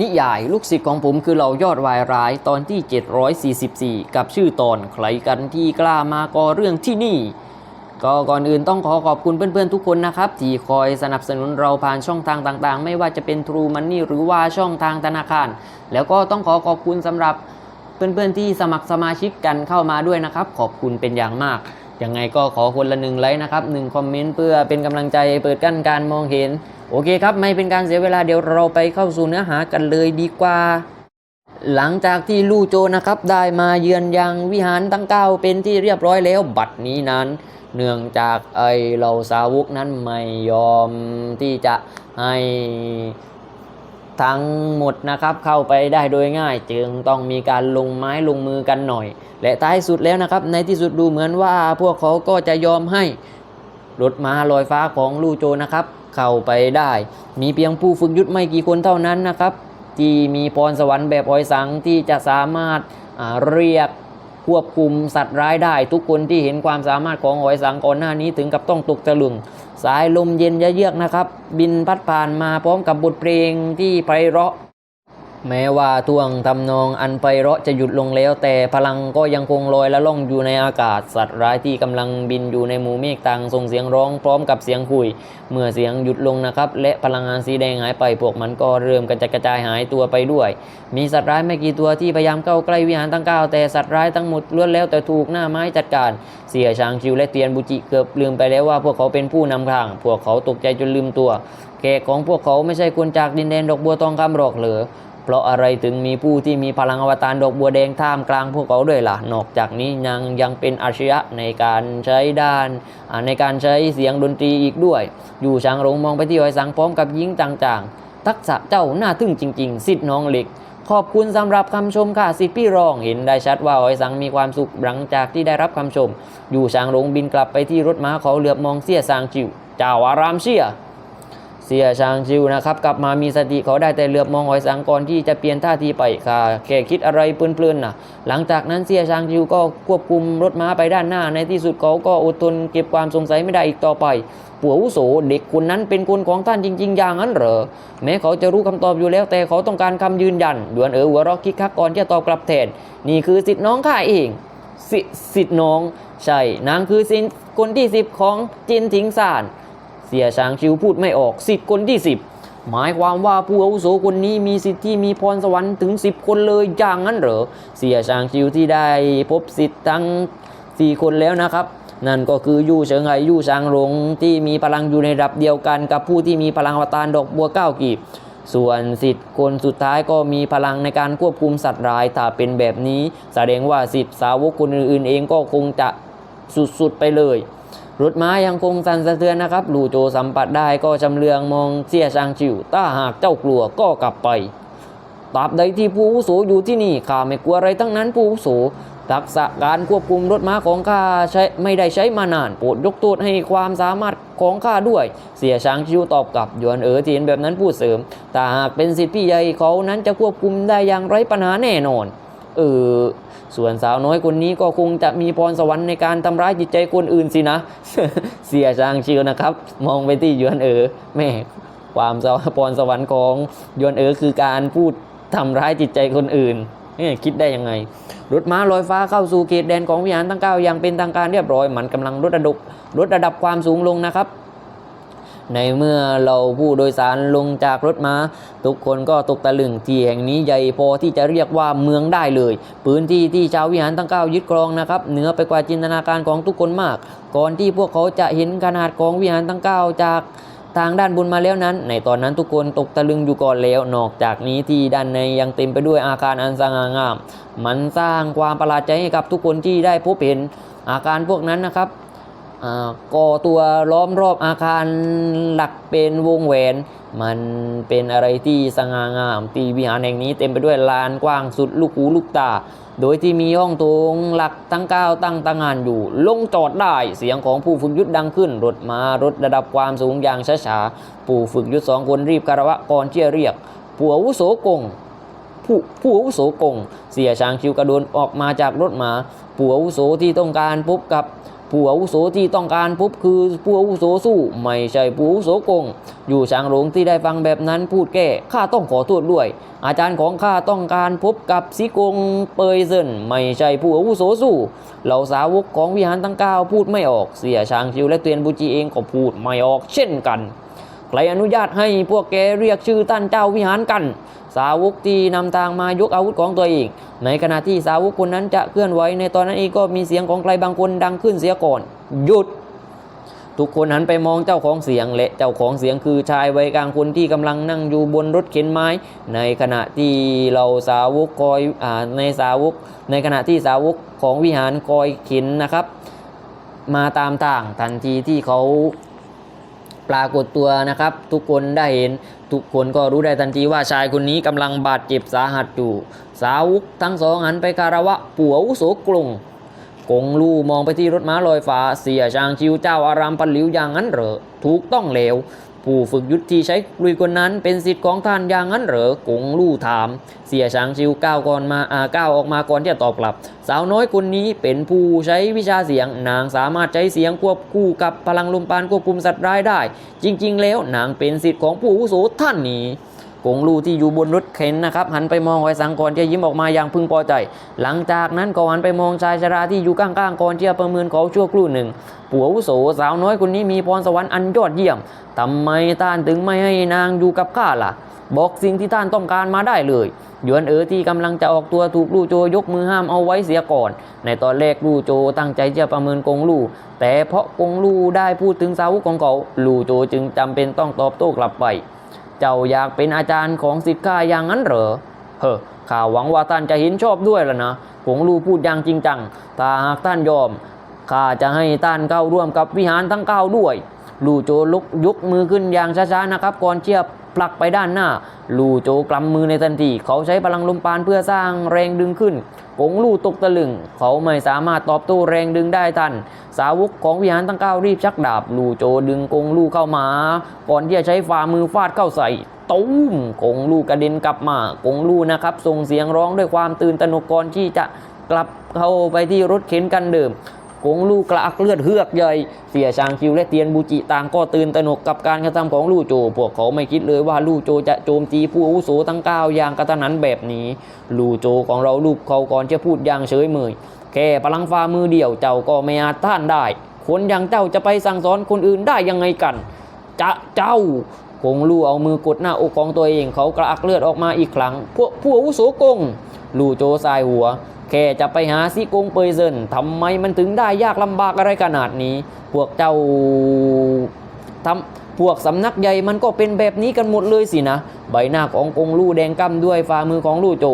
นิยายลูกศิษย์ของผมคือเรายอดวายร้ายตอนที่ 744 กับชื่อตอนใครกันที่กล้ามาก่อเรื่องที่นี่ ก็ก่อนอื่นต้องขอขอบคุณเพื่อนๆทุกคนนะครับ ที่คอยสนับสนุนเราผ่านช่องทางต่างๆ ไม่ว่าจะเป็น True Money หรือว่าช่องทางธนาคาร แล้วก็ต้องขอขอบคุณสำหรับเพื่อนๆที่สมัครสมาชิกกันเข้ามาด้วยนะครับ ขอบคุณเป็นอย่างมากยังไงก็ขอคนละหนึ่งไลค์นะครับหนึ่งคอมเมนต์เพื่อเป็นกำลังใจเปิดกั้นการมองเห็น โอเคครับ ไม่เป็นการเสียเวลาเดี๋ยวเราไปเข้าสู่เนื้อหากันเลยดีกว่า หลังจากที่ลู่โจนะครับได้มาเยือนยังวิหารตั้งเก้าเป็นที่เรียบร้อยแล้วบัดนี้นั้น เนื่องจากไอเหล่าสาวกนั้นไม่ยอมที่จะให้ทั้งหมดนะครับเข้าไปได้โดยง่าย จึงต้องมีการลงไม้ลงมือกันหน่อย และท้ายสุดแล้วนะครับ ในที่สุดดูเหมือนว่าพวกเขาก็จะยอมให้รถม้าลอยฟ้าของลู่โจนะครับ เข้าไปได้ มีเพียงผู้ฝึกยุทธไม่กี่คนเท่านั้นนะครับ ที่มีพรสวรรค์แบบออยสังที่จะสามารถเรียกควบคุมสัตว์ร้ายได้ ทุกคนที่เห็นความสามารถของหอยสังก่อนหน้านี้ถึงกับต้องตกตะลึง สายลมเย็นยะเยือกนะครับ บินพัดผ่านมาพร้อมกับบทเพลงที่ไพเราะ แม้ว่าท่วงทำนองอันไพเราะจะหยุดลงแล้ว แต่พลังก็ยังคงลอยและล่องอยู่ในอากาศ สัตว์ร้ายที่กำลังบินอยู่ในหมู่เมฆต่างส่งเสียงร้องพร้อมกับเสียงคุย เมื่อเสียงหยุดลงนะครับ และพลังงานสีแดงหายไปพวกมันก็เริ่มกระจัดกระจายหายตัวไปด้วย มีสัตว์ร้ายไม่กี่ตัวที่พยายามเข้าใกล้วิหารทั้งเก้าแต่สัตว์ร้ายทั้งหมดล้วนแล้วแต่ถูกหน้าไม้จัดการ เสียช้างชิวและเตียนบุจิเกือบลืมไปแล้วว่าพวกเขาเป็นผู้นำทาง พวกเขาตกใจจนลืมตัวแขกของพวกเขาไม่ใช่คนจากดินแดนดอกบัวทองคำหรอกเหรอ ราะอะไรถึงมีผู้ที่มีพลังอวตารดอกบัวแดงท่ามกลางพวกเขาด้วยล่ะ นอกจากนี้ยังยังเป็นอาชญะในการใช้ด้านในการใช้เสียงดนตรีอีกด้วย อยู่ช้างหลงมองไปที่หอยสังพร้อมกับยิ้งจางๆ ทักษะเจ้าหน้าทึ่งจริง ๆ สิทธิ์น้องเหล็กขอบคุณสำหรับคำชมค่ะสิทธิ์พี่รองเห็นได้ชัดว่าหอยสังมีความสุขหลังจากที่ได้รับคำชม อยู่ช้างลงบินกลับไปที่รถม้าเขาเหลือบมองเสียซางจิวเจ้าอารามเสีย เสียชางชิวนะครับ กลับมามีสติเขาได้แต่เหลือบมองหอยสังก่อนที่จะเปลี่ยนท่าทีไปค่ะแค่คิดอะไรเพลินๆนะหลังจากนั้นเสียชางชิวก็ควบคุมรถม้าไปด้านหน้า ในที่สุดเขาก็อดทนเก็บความสงสัยไม่ได้อีกต่อไปผัวอาวุโสเด็กคนนั้นเป็นคนของท่านจริง ๆ อย่างนั้นเหรอ แม้เขาจะรู้คำตอบอยู่แล้วแต่เขาต้องการคำยืนยันหยวนเออหัวเรอกคิกคักก่อนจะตอบกลับแทน นี่คือสิทธิ์น้องข้าเองสสิทธิ์น้อง ใช่ นางคือสิทธิ์คนที่สิบของจินถิงซาน เสียช้างชิวพูดไม่ออกสิคนที่10หมายความว่าผู้อาวุโสคนนี้มีสิทธิ์ที่มีพรสวรรค์ถึง 10 คนเลยอย่างนั้นเหรอ เสียช้างชิวที่ได้พบสิทธิ์ทั้ง 4 คนแล้วนะครับ นั่นก็คือยู่เฉิงไหยู่ช้างหลงที่มีพลังอยู่ในระดับเดียวกันกับผู้ที่มีพลังอวตารดอกบัวเก้ากีบ ส่วนสิทธิ์คนสุดท้ายก็มีพลังในการควบคุมสัตว์ร้ายถ้าเป็นแบบนี้ แสดงว่าสิทธิ์สาวกคนอื่นๆเองก็คงจะสุดๆไปเลย รถม้ายังคงสั่นสะเทือนนะครับลู่โจสัมผัสได้ก็จำเลืองมองเสียชางชิวถ้าหากเจ้ากลัวก็กลับไปตราบใดที่ผู้อุโสอยู่ที่นี่ข้าไม่กลัวอะไรทั้งนั้นผู้อุโสทักษะการควบคุมรถม้าของข้าใช้ไม่ได้ใช้มานานโปรดยกโทษให้ความสามารถของข้าด้วย เสียช้างชิวตอบกลับยวนเอ๋อที่เห็นแบบนั้นพูดเสริมแต่หากเป็นสิทธิพี่ใหญ่เขานั้นจะควบคุมได้อย่างไร้ปัญหาแน่นอน เออส่วนสาวน้อยคนนี้ก็คงจะมีพรสวรรค์ในการทำร้ายจิตใจคนอื่นสินะ เสียจางชิวนะครับ มองไปที่ยวนเออแม่ความสวพรสวรรค์ของยวนเออคือการพูดทำร้ายจิตใจคนอื่นนี่คิดได้ยังไง รถม้าลอยฟ้าเข้าสู่เขตแดนของวิหารทั้งเก้าอย่างเป็นทางการเรียบร้อย มันกำลังลดระดับลดระดับความสูงลงนะครับ ในเมื่อเราผู้โดยสารลงจากรถมา ทุกคนก็ตกตะลึงที่แห่งนี้ใหญ่พอที่จะเรียกว่าเมืองได้เลย พื้นที่ที่ชาววิหารทั้งเก้ายึดครองนะครับเหนือไปกว่าจินตนาการของทุกคนมาก ก่อนที่พวกเขาจะเห็นขนาดของวิหารทั้งเก้าจากทางด้านบนมาแล้วนั้น ในตอนนั้นทุกคนตกตะลึงอยู่ก่อนแล้ว นอกจากนี้ที่ด้านในยังเต็มไปด้วยอาคารอันสง่างาม มันสร้างความประหลาดใจให้กับทุกคนที่ได้พบเห็นอาคารพวกนั้นนะครับ ก่อตัวล้อมรอบอาคารหลักเป็นวงแหวน มันเป็นอะไรที่สง่างาม ตีวิหารแห่งนี้เต็มไปด้วยลานกว้างสุดลูกหูลูกตา โดยที่มีห้องโถงหลักทั้งเก้าตั้งตั้งงานอยู่ ลงจอดได้เสียงของผู้ฝึกยุทธดังขึ้น รถมารถระดับความสูงอย่างช้าๆผู้ฝึกยุทธสองคนรีบคารวะก่อนที่จะเรียกผู้อาวุโสกงผู้ผู้อาวุโสกง เสียช้างชิวกระโดนออกมาจากรถมาผู้อาวุโสที่ต้องการพบกับ ผู้อาวุโสที่ต้องการปุ๊บคือผู้อาวุโสสู้ ไม่ใช่ผู้อาวุโสกง อยู่ช้างหลงที่ได้ฟังแบบนั้นพูดแก้ข้าต้องขอโทษด้วย อาจารย์ของข้าต้องการพบกับซิกงเปยเซินไม่ใช่ผู้อาวุโสสู้ เหล่าสาวกของวิหารตั้งเก้าพูดไม่ออกเสียชางชิวและเตียนบูจีเองก็พูดไม่ออกเช่นกัน ใครอนุญาตให้พวกแกเรียกชื่อท่านเจ้าวิหารกัน สาวกที่นำทางมายกอาวุธของตัวเอง ในขณะที่สาวกคนนั้นจะเคลื่อนไหวในตอนนั้นเองก็มีเสียงของใครบางคนดังขึ้นเสียก่อน หยุด ทุกคนหันไปมองเจ้าของเสียงและเจ้าของเสียงคือชายวัยกลางคนที่กำลังนั่งอยู่บนรถเข็นไม้ ในขณะที่เราสาวกคอยอาในสาวก ในขณะที่สาวกของวิหารคอยเข็นนะครับ มาตามต่างทันทีที่เขา ปรากฏตัวนะครับ ทุกคนได้เห็น ทุกคนก็รู้ได้ทันทีว่าชายคนนี้กำลังบาดเจ็บสาหัสอยู่ สาวกทั้งสองหันไปคารวะปู่อุโสกรุงกงลู่มองไปที่รถม้าลอยฟ้าเสียชางชิวเจ้าอารามปันหลิวอย่างนั้นเหรอถูกต้องแล้ว ผู้ฝึกยุทธที่ใช้ลุยคนนั้นเป็นสิทธิ์ของท่านอย่างนั้นเหรอกงลู่ถาม เสียชางชิวก้าวก่อนมาอาก้าวออกมาก่อนที่จะตอบกลับ สาวน้อยคนนี้เป็นผู้ใช้วิชาเสียง นางสามารถใช้เสียงควบคู่กับพลังลมปานควบคุมสัตว์ร้ายได้ จริง ๆ แล้วนางเป็นสิทธิ์ของผู้อุโสท่านนี้ กงลู่ที่อยู่บนรถเข็นนะครับหันไปมองไอยสังก่อนจะยิ้มออกมาอย่างพึงพอใจ หลังจากนั้นก็หันไปมองชายชราที่อยู่ข้างๆก่อนจะประเมินเขาชั่วครู่หนึ่งผัวอาวุโสสาวน้อยคนนี้มีพรสวรรค์อันยอดเยี่ยมทำไมท่านถึงไม่ให้นางอยู่กับข้าล่ะ บอกสิ่งที่ท่านต้องการมาได้เลยหยวนเอ๋อที่กำลังจะออกตัวถูกลู่โจยกมือห้ามเอาไว้เสียก่อน ในตอนแรกลู่โจตั้งใจจะประเมินกงลู่แต่เพราะกงลู่ได้พูดถึงสาวกของเขาลู่โจจึงจำเป็นต้องตอบโต้กลับไป เจ้าอยากเป็นอาจารย์ของสิทธิ์ข้าอย่างนั้นเหรอ เฮ้อข้าหวังว่าท่านจะเห็นชอบด้วยล่ะนะกงลูพูดอย่างจริงจัง ถ้าหากท่านยอม ข้าจะให้ท่านเข้าร่วมกับวิหารทั้งเก้าด้วย ลูโจลุกยกมือขึ้นอย่างช้าๆนะครับก่อนเชียบ ผลักไปด้านหน้า ลู่โจกลำมือในทันที เขาใช้พลังลมปานเพื่อสร้างแรงดึงขึ้นกงลู่ตกตะลึง เขาไม่สามารถตอบโต้แรงดึงได้ทัน สาวกของวิหารทั้งเก้ารีบชักดาบ ลู่โจดึงกงลู่เข้ามา ก่อนที่จะใช้ฝ่ามือฟาดเข้าใส่ตุ้มกงลู่กระเด็นกลับมากงลู่นะครับส่งเสียงร้องด้วยความตื่นตระหนกก่อนที่จะกลับเข้าไปที่รถเข็นกันเดิม กงลู่กระอักเลือดเฮือกใหญ่เสียชางคิวและเตียนบูจิต่างก็ตื่นตระหนกกับการกระทำของลู่โจ พวกเขาไม่คิดเลยว่าลู่โจจะโจมตีผู้อาวุโสทั้งเก้าอย่างกระทันหันแบบนี้ ลู่โจของเราลูกเขาก่อนจะพูดอย่างเฉยเมยแค่พลังฟ้ามือเดียวเจ้าก็ไม่อาจต้านได้ คนอย่างเจ้าจะไปสั่งสอนคนอื่นได้ยังไงกัน จะเจ้ากงลู่เอามือกดหน้าอกของตัวเองเขากระอักเลือดออกมาอีกครั้ง พวกผู้อาวุโสกงลู่โจสายหัว แค่จะไปหาซิกงเปยเซินทำไมมันถึงได้ยากลำบากอะไรขนาดนี้ พวกเจ้าทำพวกสำนักใหญ่มันก็เป็นแบบนี้กันหมดเลยสินะ ใบหน้าของกงลู่แดงกำด้วยฝ่ามือของลู่โจ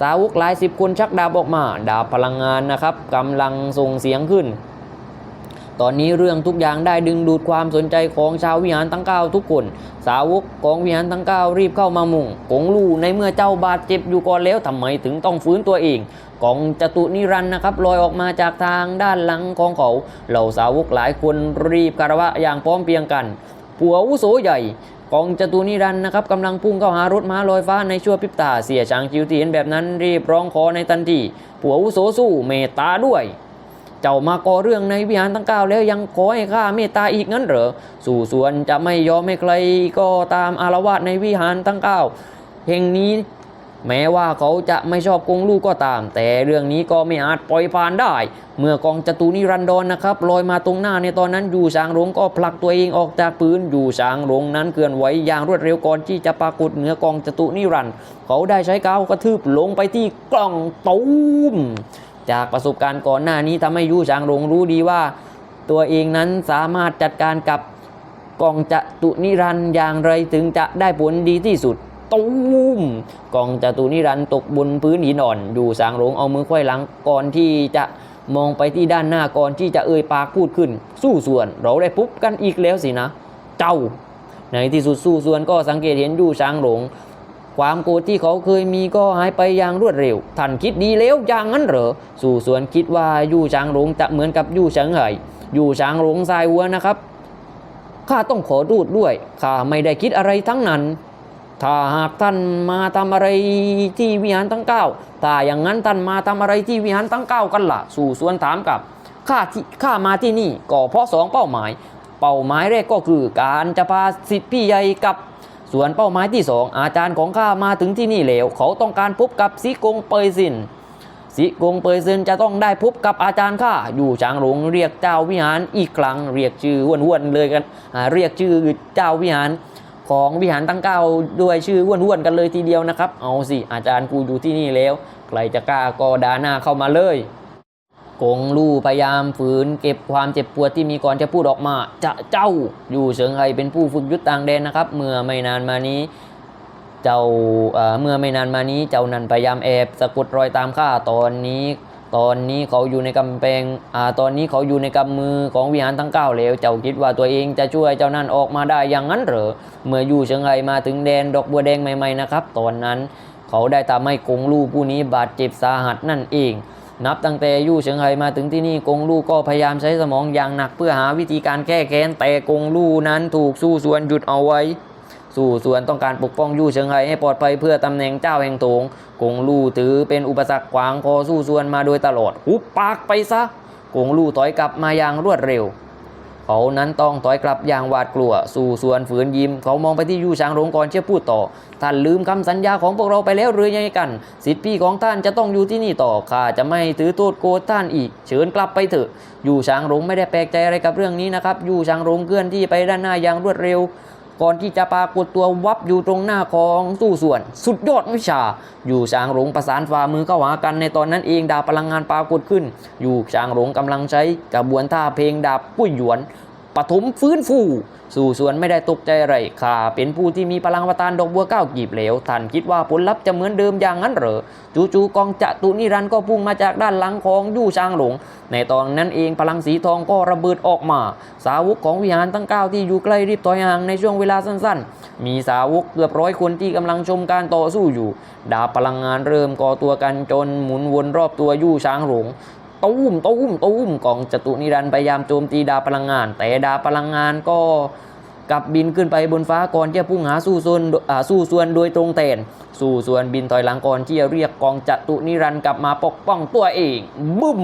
สาวกหลายสิบคนชักดาบออกมา ดาบพลังงานนะครับกำลังส่งเสียงขึ้น ตอนนี้เรื่องทุกอย่างได้ดึงดูดความสนใจของชาววิหารทั้งเก้าทุกคน สาวกของวิหารทั้งเก้ารีบเข้ามามุงกงลู่ในเมื่อเจ้าบาดเจ็บอยู่ก่อนแล้วทำไมถึงต้องฟื้นตัวเองกองจตุนิรันต์นะครับลอยออกมาจากทางด้านหลังของเขา เหล่าสาวกหลายคนรีบคารวะอย่างพร้อมเพียงกัน ผัวอุโสใหญ่กองจตุนิรันต์นะครับกำลังพุ่งเข้าหารถม้าลอยฟ้าในชั่วพริบตาเสียช้างจิวที่เห็นแบบนั้นรีบร้องขอในทันทีผัวอุโสสู้เมตตาด้วย เจ้ามาก่อเรื่องในวิหารทั้งเก้าแล้วยังขอให้ข้าเมตตาอีกงั้นเหรอ สู่ส่วนจะไม่ยอมให้ใครก็ตามอารวาสในวิหารทั้งเก้าแห่งนี้แม้ว่าเขาจะไม่ชอบกงลูกก็ตาม แต่เรื่องนี้ก็ไม่อาจปล่อยผ่านได้ เมื่อกองจตุนิรันดรนะครับลอยมาตรงหน้าในตอนนั้นอยู่ช้างหลงก็ผลักตัวเองออกจากพื้นอยู่ช้างหลงนั้นเคลื่อนไหวอย่างรวดเร็วก่อนที่จะปรากฏเหนือกองจตุนิรันดร์เขาได้ใช้ก้าวกระทืบลงไปที่กล่องตูม จากประสบการณ์ก่อนหน้านี้ทำให้ยู่ชางหลงรู้ดีว่า ตัวเองนั้นสามารถจัดการกับกองจตุนิรันด์อย่างไรถึงจะได้ผลดีที่สุดตูมกองจตุนิรันด์ตกบนพื้นหินอ่อน อยู่สางหลงเอามือไขว้หลังก่อนที่จะมองไปที่ด้านหน้าก่อนที่จะเอ่ยปากพูดขึ้น สู้ส่วนเราได้พบกันอีกแล้วสินะ เจ้า ในที่สุดสู้ส่วนก็สังเกตเห็นยู่ช้างหลง ความโกรธที่เขาเคยมีก็หายไปอย่างรวดเร็ว ท่านคิดดีแล้วอย่างนั้นเหรอ สู่สวนคิดว่ายู่ช้างหลงจะเหมือนกับยู่เฉิงเหยยู่ช้างหลงทรายวัวนะครับ ข้าต้องขอรูดด้วย ข้าไม่ได้คิดอะไรทั้งนั้น ถ้าหากท่านมาทำอะไรที่วิหารทั้งเก้าถ้าอย่างนั้นท่านมาทำอะไรที่วิหารทั้งเก้ากันล่ะ สู่สวนถามกลับ ข้าที่ข้ามาที่นี่ก็เพราะสองเป้าหมาย เป้าหมายแรกก็คือการจะพาสิทธิ์พี่ใหญ่กับ ส่วนเป้าหมายที่สองอาจารย์ของข้ามาถึงที่นี่แล้ว เขาต้องการพบกับสีกงเปยซินสีกงเปยซินจะต้องได้พบกับอาจารย์ข้าอยู่จางหลงเรียกเจ้าวิหารอีกครั้งเรียกชื่อห้วนๆเลยกันเรียกชื่อเจ้าวิหารของวิหารตั้งเก้าด้วยชื่อห้วนๆกันเลยทีเดียวนะครับ เอาสิอาจารย์กูอยู่ที่นี่แล้ว ใครจะกล้าก็ดาหน้าเข้ามาเลย กงลู่พยายามฝืน เก็บความเจ็บปวดที่มีก่อนจะพูดออกมา จะเจ้าอยู่เฉิงไฮเป็นผู้ฝึกยุทธต่างแดนนะครับ เมื่อไม่นานมานี้เจ้าเมื่อไม่นานมานี้เจ้านันพยายามแอบสะกดรอยตามข้าตอนนี้ ตอนนี้เขาอยู่ในกำแพงอ่าตอนนี้เขาอยู่ในกำมือของวิหารทั้งเก้าแล้วเจ้าคิดว่าตัวเองจะช่วยเจ้านั่นออกมาได้อย่างนั้นเหรอเมื่ออยู่เชียงไฮมาถึงแดนดอกบัวแดงใหม่ๆนะครับ ตอนนั้น เขาได้ทำให้กงลู่ผู้นี้บาดเจ็บสาหัสนั่นเอง นับตั้งแต่ยู่เชียงไฮมาถึงที่นี่กงลู่ก็พยายามใช้สมองอย่างหนักเพื่อหาวิธีการแก้แค้น แต่กงลู่นั้นถูกสู้ส่วนหยุดเอาไว้ สู้ส่วนต้องการปกป้องยู่เชียงไฮให้ปลอดภัยเพื่อตำแหน่งเจ้าแห่งโถงกงลู่ถือเป็นอุปสรรคขวางคอสู้ส่วนมาโดยตลอดหุปปากไปซะกงลู่ถอยกลับมาอย่างรวดเร็ว เขานั้นต้องถอยกลับอย่างหวาดกลัว สู่ส่วนฝืนยิ้ม เขามองไปที่ยูช้างหลงก่อนเชื่อพูดต่อ ท่านลืมคำสัญญาของพวกเราไปแล้วหรือยังกัน สิทธิพี่ของท่านจะต้องอยู่ที่นี่ต่อข้าจะไม่ถือโทษโกรธท่านอีก เชิญกลับไปเถอะ ยูช้างหลงไม่ได้แปลกใจอะไรกับเรื่องนี้นะครับ ยูช้างหลงเคลื่อนที่ไปด้านหน้าอย่างรวดเร็ว ก่อนที่จะปรากฏตัววับอยู่ตรงหน้าของสู้ส่วน สุดยอดวิชา อยู่ช้างหลงประสานฝ่ามือเข้าหากันในตอนนั้นเองดาบพลังงานปรากฏขึ้น อยู่ช้างหลงกำลังใช้กระบวนท่าเพลงดาบปุ้ยหยวน ปฐมฟื้นฟู สู่สวนไม่ได้ตกใจอะไรข้าเป็นผู้ที่มีพลังวตารดอกบัวเก้ากีบเหลวท่านคิดว่าผลลัพธ์จะเหมือนเดิมอย่างนั้นเหรอจู่ๆกองจะตุนิรันต์ก็พุ่งมาจากด้านหลังของยู่ช้างหลง ในตอนนั้นเองพลังสีทองก็ระเบิดออกมา สาวกของวิหารทั้งเก้าที่อยู่ใกล้รีบถอยห่างในช่วงเวลาสั้นๆ มีสาวกเกือบร้อยคนที่กำลังชมการต่อสู้อยู่ ดาพลังงานเริ่มก่อตัวกันจนหมุนวนรอบตัวยู่ช้างหลง ตุ้มตุ้มตุ้มกองจตุนิรันด์พยายามโจมตีดาพลังงาน แต่ดาพลังงานก็กลับบินขึ้นไปบนฟ้าก่อนที่จะพุ่งหาสู้ส่วนอ่าสู้ส่วนโดยตรงแทนสู้ส่วนบินถอยหลังก่อนที่จะเรียกกองจตุนิรันด์กลับมาปกป้องตัวเองบึ้ม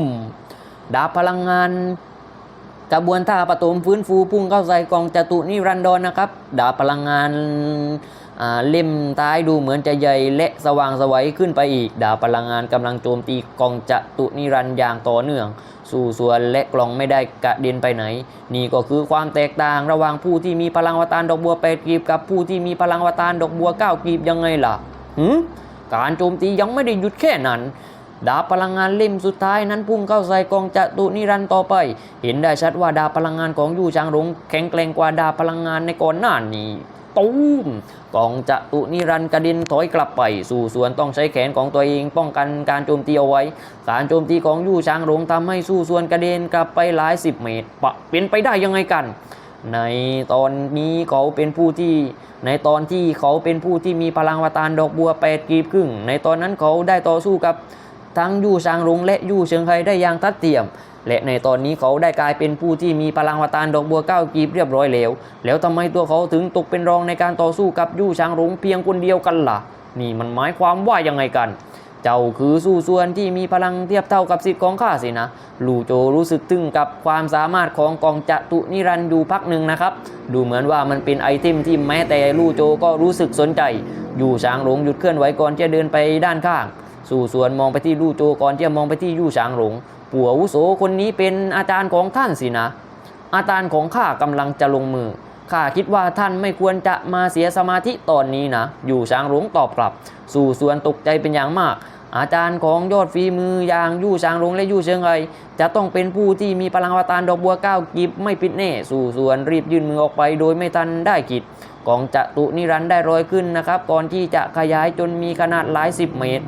ดาพลังงานกระบวนท่าปฐมฟื้นฟูพุ่งเข้าใส่กองจตุนิรันดรนนะครับ ดาพลังงาน เล่มท้ายดูเหมือนจะใหญ่และสว่างสวัยขึ้นไปอีก ดาพลังงานกำลังโจมตีกองจตุนิรันย์อย่างต่อเนื่อง สู่ส่วนและกล่องไม่ได้กระเด็นไปไหน นี่ก็คือความแตกต่างระหว่างผู้ที่มีพลังวตารดอกบัวแปดกลีบกับผู้ที่มีพลังวตารดอกบัวเก้ากลีบยังไงล่ะหืมการโจมตียังไม่ได้หยุดแค่นั้นดาบพลังงานเล่มสุดท้ายนั้นพุ่งเข้าใส่กองจตุนิรันต์ต่อไป เห็นได้ชัดว่าดาบพลังงานของยู่จางหลงแข็งแกร่งกว่าดาบพลังงานในก่อนหน้านี้ ตูมกองจตุนิรันดร์กระด็นถอยกลับไป สู่ส่วนต้องใช้แขนของตัวเอง ป้องกันการโจมตีเอาไว้ การโจมตีของยู่ช้างหลงทำให้สู้ส่วนกระเด็นกลับไปหลายสิบเมตรปะเป็นไปได้ยังไงกัน ในตอนนี้เขาเป็นผู้ที่ในตอนที่เขาเป็นผู้ที่มีพลังวตารดอกบัวแปดกีบครึ่ง ในตอนนั้นเขาได้ต่อสู้กับ ทั้งยู่ซางหลงและยู่เชิงไคได้อย่างทัดเทียม และในตอนนี้เขาได้กลายเป็นผู้ที่มีพลังวตารดอกบัวเก้ากีบเรียบร้อยแล้ว แล้วทำไมตัวเขาถึงตกเป็นรองในการต่อสู้กับยู่ซางหลงเพียงคนเดียวกันล่ะ นี่มันหมายความว่ายังไงกันเจ้าคือสู้ส่วนที่มีพลังเทียบเท่ากับสิทธิ์ของข้าสินะ ลู่โจรู้สึกตึงกับความสามารถของกองจัตุนิรันดูพักหนึ่งนะครับ ดูเหมือนว่ามันเป็นไอเทมที่แม้แต่ลู่โจก็รู้สึกสนใจ อยู่ช้างหลงหยุดเคลื่อนไหวก่อนจะเดินไปด้านข้าง สู่ส่วนมองไปที่ลู่โจก่อนที่จะมองไปที่ยู่ช้างหลงปู่อาวุโสคนนี้เป็นอาจารย์ของท่านสินะ อาจารย์ของข้ากำลังจะลงมือข้าคิดว่าท่านไม่ควรจะมาเสียสมาธิตอนนี้นะ อยู่ช้างหลงตอบกลับ สู่ส่วนตกใจเป็นอย่างมาก อาจารย์ของยอดฝีมืออย่างยู่ช้างหลงและยู่เชิงไอจะต้องเป็นผู้ที่มีพลังวตารดอกบัวเก้ากิบไม่ปิดแน่ สู่ส่วนรีบยื่นมือออกไปโดยไม่ทันได้กิดกองจตุนิรันได้รอยขึ้นนะครับ ก่อนที่จะขยายจนมีขนาดหลายสิบเมตร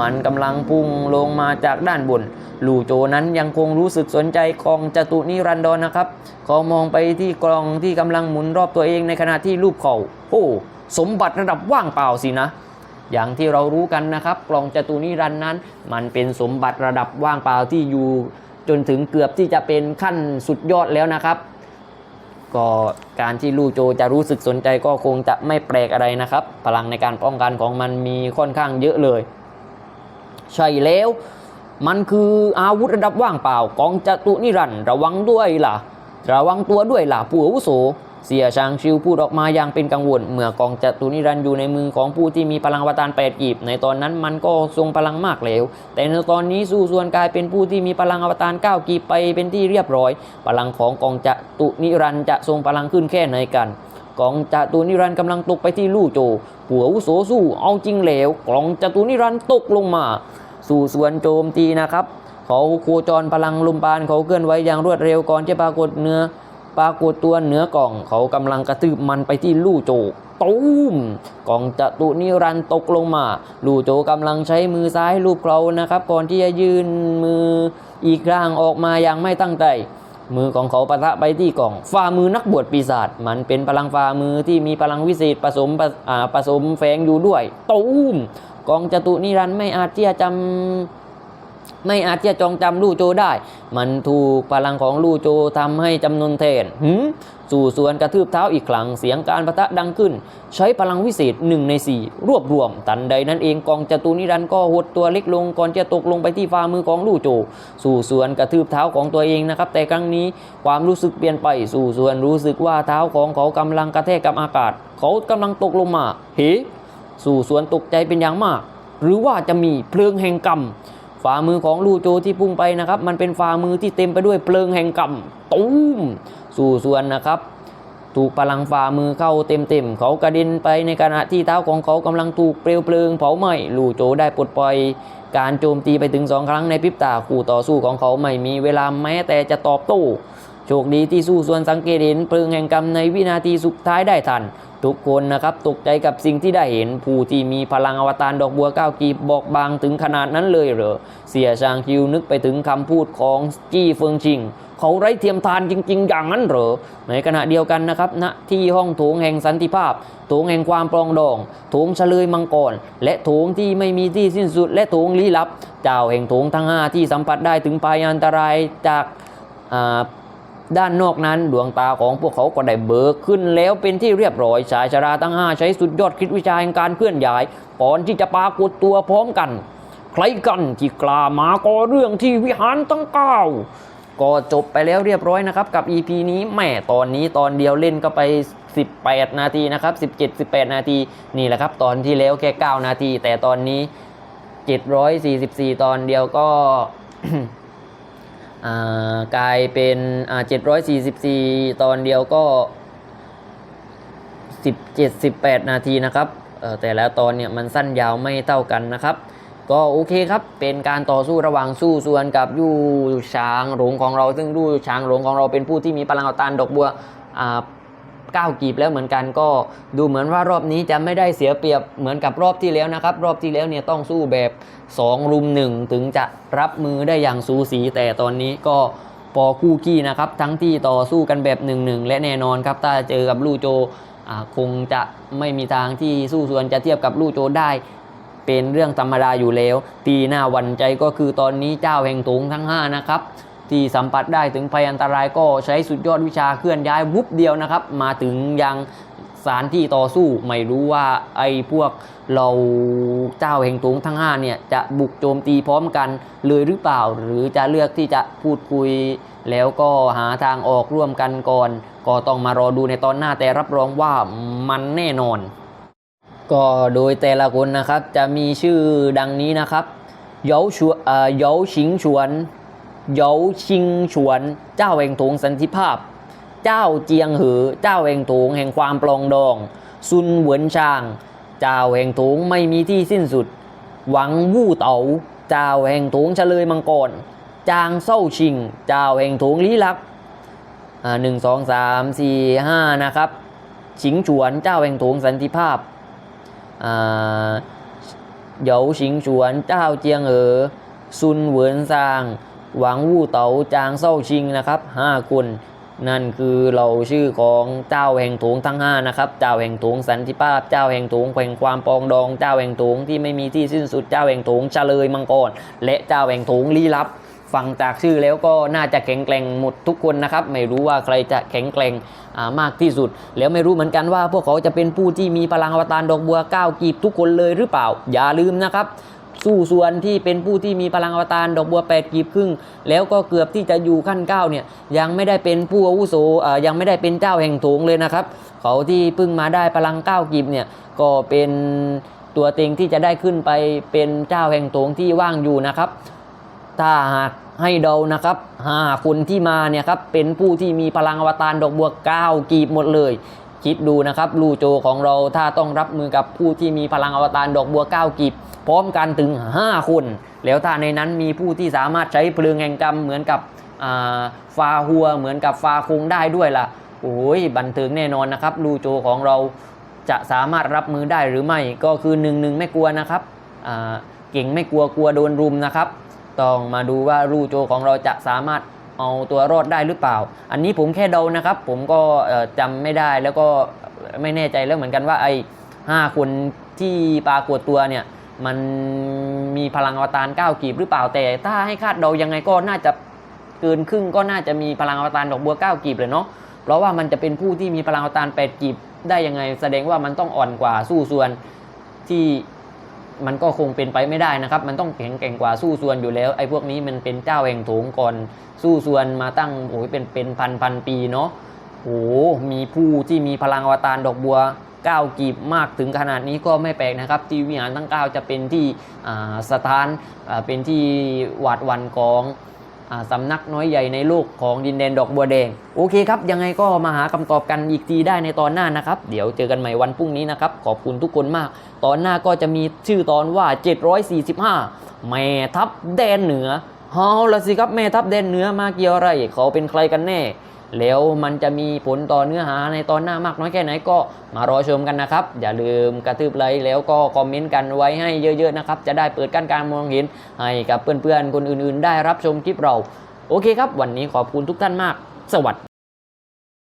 มันกำลังพุ่งลงมาจากด้านบน ลู่โจนั้นยังคงรู้สึกสนใจกองจตุนิรันดรนะครับ เขามองไปที่กลองที่กำลังหมุนรอบตัวเองในขณะที่รูปเขาโอ้สมบัติระดับว่างเปล่าสินะ อย่างที่เรารู้กันนะครับ กลองจตุนิรันนั้น มันเป็นสมบัติระดับว่างเปล่าที่อยู่จนถึงเกือบที่จะเป็นขั้นสุดยอดแล้วนะครับ ก็การที่ลู่โจจะรู้สึกสนใจก็คงจะไม่แปลกอะไรนะครับ พลังในการป้องกันของมันมีค่อนข้างเยอะเลย ใช่แล้ว มันคืออาวุธระดับว่างเปล่ากองจตุนิรันร์ระวังด้วยล่ะ ระวังตัวด้วยล่ะผู้อาวุโสเสียชางชิวพูดออกมาอย่างเป็นกังวล เมื่อกองจตุนิรันต์อยู่ในมือของผู้ที่มีพลังอวตารแปดกีบ ในตอนนั้นมันก็ทรงพลังมากแล้ว แต่ในตอนนี้สู้ส่วนกลายเป็นผู้ที่มีพลังอวตารเก้ากีบไปเป็นที่เรียบร้อย พลังของกองจตุนิรันต์จะทรงพลังขึ้นแค่ไหนกัน กองจตุนิรันต์กำลังตกไปที่ลู่โจผัวอุโสสู้เอาจริงแล้วกองจตุนิรันต์ตกลงมา สู่ส่วนโจมตีนะครับเขาโคจรพลังลมปานเขาเคลื่อนไหวอย่างรวดเร็วก่อนจะปรากฏเนื้อปรากฏตัวเหนือกล่อง เขากำลังกระตืบมันไปที่ลู่โจตูมกล่องจตุนิรันต์ตกลงมา ลู่โจกำลังใช้มือซ้ายลูบเครานะครับ ก่อนที่จะยื่นมืออีกข้างออกมาอย่างไม่ตั้งใจ มือของเขาปะทะไปที่กล่องฝ่ามือนักบวชปีศาจมันเป็นพลังฝ่ามือที่มีพลังวิเศษผสมผสมแฝงอยู่ด้วย ตูมกองจตุนิรันไม่อาจที่จะจำ ไม่อาจจะจองจำลู่โจได้ มันถูกพลังของลู่โจทำให้จำนวนเทนหืมสู่ส่วนกระทืบเท้าอีกครั้งเสียงการประทะดังขึ้น ใช้พลังวิเศษหนึ่งในสี่รวบรวม ตันใดนั้นเองกองจตุนิรันก็หดตัวเล็กลงก่อนจะตกลงไปที่ฝ่ามือของลู่โจ สู่ส่วนกระทืบเท้าของตัวเองนะครับ แต่ครั้งนี้ความรู้สึกเปลี่ยนไปสู่ส่วนรู้สึกว่าเท้าของเขากำลังกระแทกกับอากาศ เขากำลังตกลงมา เฮ้สู่ส่วนตกใจเป็นอย่างมาก หรือว่าจะมีเพลิงแห่งกรรม ฝ่ามือของลูโจที่พุ่งไปนะครับ มันเป็นฝ่ามือที่เต็มไปด้วยเพลิงแห่งกรรมตุ้มสู่ส่วนนะครับถูกพลังฝ่ามือเข้าเต็มๆ เขากระเด็นไปในขณะที่เท้าของเขากำลังถูกเปลวเพลิงเผาไหม้ลูโจได้ปลดปล่อย การโจมตีไปถึงสองครั้งในพริบตาคู่ต่อสู้ของเขาไม่มีเวลาแม้แต่จะตอบโต้ โชคดีที่สู้ส่วนสังเกตเห็นเพลิงแห่งกรรมในวินาทีสุดท้ายได้ทัน ทุกคนนะครับตกใจกับสิ่งที่ได้เห็นผู้ที่มีพลังอวตารดอกบัวก้าวกีบบอกบางถึงขนาดนั้นเลยเหรอ เสียชางคิวนึกไปถึงคำพูดของจี้เฟิงชิงเขาไร้เทียมทานจริง ๆ อย่างนั้นเหรอ ในขณะเดียวกันนะครับณที่ห้องโถงแห่งสันติภาพ โถงแห่งความปรองดอง โถงเฉลยมังกร และโถงที่ไม่มีที่สิ้นสุด และโถงลี้ลับ เจ้าแห่งโถงทั้งห้าที่สัมผัสได้ถึงภัยอันตรายจากอ่า ด้านนอกนั้นดวงตาของพวกเขาก็ได้เบิกขึ้นแล้วเป็นที่เรียบร้อยชายชราทั้งห้าใช้สุดยอดคิดวิชาแห่งการเคลื่อนย้ายก่อนที่จะปรากฏตัวพร้อมกัน ใครกันที่กล้ามาก็เรื่องที่วิหารตั้งเก้าก็จบไปแล้วเรียบร้อยนะครับ กับ EP นี้แหม่ตอนนี้ตอนเดียวเล่นก็ไป 18 นาทีนะครับ 17 18 นาที นี่แหละครับ ตอนที่แล้วแค่ 9 นาที แต่ตอนนี้ 744 ตอนเดียวก็ กลายเป็นอ่า744ตอนเดียวก็17 18นาทีนะครับแต่แต่ละตอนเนี่ยมันสั้นยาวไม่เท่ากันนะครับ ก็โอเคครับ เป็นการต่อสู้ระหว่างสู้ส่วนกับยู่ช้างหลงของเรา ซึ่งยู่ช้างหลงของเราเป็นผู้ที่มีพลังเอาตานดอกบัว อ่าก้าวกีบแล้วเหมือนกันก็ดูเหมือนว่ารอบนี้จะไม่ได้เสียเปรียบเหมือนกับรอบที่แล้วนะครับ รอบที่แล้วเนี่ยต้องสู้แบบ 2 รุมหนึ่งถึงจะรับมือได้อย่างสูสี แต่ตอนนี้ก็พอคู่ขี้นะครับ ทั้งที่ต่อสู้กันแบบ1นึและแน่นอนครับ ถ้าเจอกับลู่โจคงจะไม่มีทางที่สู้ส่วนจะเทียบกับลู่โจได้เป็นเรื่องธรรมดาอยู่แล้ว ตีหน้าวันใจก็คือตอนนี้เจ้าแห่งถงทั้ง 5 นะครับ ที่สัมผัสได้ถึงภัยอันตรายก็ใช้สุดยอดวิชาเคลื่อนย้ายวุบเดียวนะครับ มาถึงยังสานที่ต่อสู้ไม่รู้ว่าไอ้พวกเราเจ้าแห่งถงทั้ง5เนี่ยจะบุกโจมตีพร้อมกันเลยหรือเปล่า หรือจะเลือกที่จะพูดคุย แล้วก็หาทางออกร่วมกันก่อน ก็ต้องมารอดูในตอนหน้าแต่รับรองว่ามันแน่นอน ก็โดยแต่ละคนนะครับจะมีชื่อดังนี้นะครับ เยาชัวเยาชิงฉวน เหยาชิงฉวน เจ้าแห่งถงสันติภาพ เจ้าเจียงเหอเจ้าแห่งถงแห่งความปลองดอง ซุนเหวินชาง เจ้าแห่งถงไม่มีที่สิ้นสุด หวังวู่เต๋าเจ้าแห่งถงเฉลยมังกร จางเศร้าชิง เจ้าแห่งถงลี้ลับหนึ่งสองสามสี่ห้านะครับชิงฉวนเจ้าแห่งถงสันติภาพอ่าเหยาชิงฉวนเจ้าเจียงเอ๋อซุนเหวินซาง หวังวู่เต๋าจางเศร้าชิงนะครับห้าคนนั่นคือเราชื่อของเจ้าแห่งถงทั้งห้านะครับ เจ้าแห่งถงสันติภาพ เจ้าแห่งถงแห่งความปองดอง เจ้าแห่งถงที่ไม่มีที่สิ้นสุด เจ้าแห่งถงเฉลยมังกร และเจ้าแห่งถงลี้ลับ ฟังจากชื่อแล้วก็น่าจะแข็งแกร่งหมดทุกคนนะครับ ไม่รู้ว่าใครจะแข็งแกร่งอ่ามากที่สุด แล้วไม่รู้เหมือนกันว่าพวกเขาจะเป็นผู้ที่มีพลังอวตารดอกบัวก้าวกีบทุกคนเลยหรือเปล่า อย่าลืมนะครับ สู้ส่วนที่เป็นผู้ที่มีพลังอวตารดอกบัวแปดกีบครึ่ง แล้วก็เกือบที่จะอยู่ขั้นเก้าเนี่ยยังไม่ได้เป็นผู้อาวุโสอ่อยังไม่ได้เป็นเจ้าแห่งโถงเลยนะครับ เขาที่เพิ่งมาได้พลังเก้ากีบเนี่ยก็เป็นตัวเต็งที่จะได้ขึ้นไปเป็นเจ้าแห่งโถงที่ว่างอยู่นะครับ ถ้าหากให้เดานะครับหาคนที่มาเนี่ยครับเป็นผู้ที่มีพลังอวตารดอกบัวเก้ากีบหมดเลย คิดดูนะครับลูโจของเราถ้าต้องรับมือกับผู้ที่มีพลังอวตารดอกบัวเก้ากีบพร้อมกันถึง 5 คน แล้วถ้าในนั้นมีผู้ที่สามารถใช้เพลิงแห่งกรรมเหมือนกับฟาหัวเหมือนกับฟาคงได้ด้วยล่ะโอ้ยบันเทิงแน่นอนนะครับลูโจของเราจะสามารถรับมือได้หรือไม่ก็คือหนึ่งหนึ่งไม่กลัวนะครับเก่งไม่กลัวกลัวโดนรุมนะครับ ต้องมาดูว่าลูโจของเราจะสามารถ เอาตัวรอดได้หรือเปล่า อันนี้ผมแค่เดานะครับ ผมก็เอ่อจำไม่ได้แล้วก็ไม่แน่ใจแล้วเหมือนกันว่าไอ้ห้าคนที่ปรากฏตัวเนี่ยมันมีพลังอวตาร9กีบหรือเปล่าแต่ ถ้าให้คาดเดายังไงก็น่าจะเกินครึ่งก็น่าจะมีพลังอวตารดอกบัว9กีบเลยเนาะเพราะว่ามันจะเป็นผู้ที่มีพลังอวตาร8กีบได้ยังไง แสดงว่ามันต้องอ่อนกว่าสู้ส่วนที่ มันก็คงเป็นไปไม่ได้นะครับ มันต้องแข็งแกร่งกว่าสู้ส่วนอยู่แล้วไอ้พวกนี้มันเป็นเจ้าแห่งโถงก่อนสู้ส่วนมาตั้งโอ้ยเป็นเป็นพันพันปีเนาะโอ้มีผู้ที่มีพลังอวตารดอกบัวก้าวกีบมากถึงขนาดนี้ก็ไม่แปลกนะครับ ที่วิหารทั้ง 9 จะเป็นที่อ่าสถานอ่าเป็นที่หวาดวันของ สำนักน้อยใหญ่ในโลกของดินแดนดอกบัวแดง โอเคครับ ยังไงก็มาหาคำตอบกันอีกทีได้ในตอนหน้านะครับ เดี๋ยวเจอกันใหม่วันพรุ่งนี้นะครับ ขอบคุณทุกคนมาก ตอนหน้าก็จะมีชื่อตอนว่า 745 แม่ทัพแดนเหนือเอาละสิครับแม่ทัพแดนเหนือมาเกี่ยวอะไร เขาเป็นใครกันแน่ แล้วมันจะมีผลต่อเนื้อหาในตอนหน้ามากน้อยแค่ไหนก็มารอชมกันนะครับ อย่าลืมกระตืบไลค์แล้วก็คอมเมนต์กันไว้ให้เยอะๆนะครับ จะได้เปิดกั้นการมองเห็นให้กับเพื่อนๆคนอื่นๆ ได้รับชมคลิปเรา โอเคครับ วันนี้ขอบคุณทุกท่านมาก สวัสดี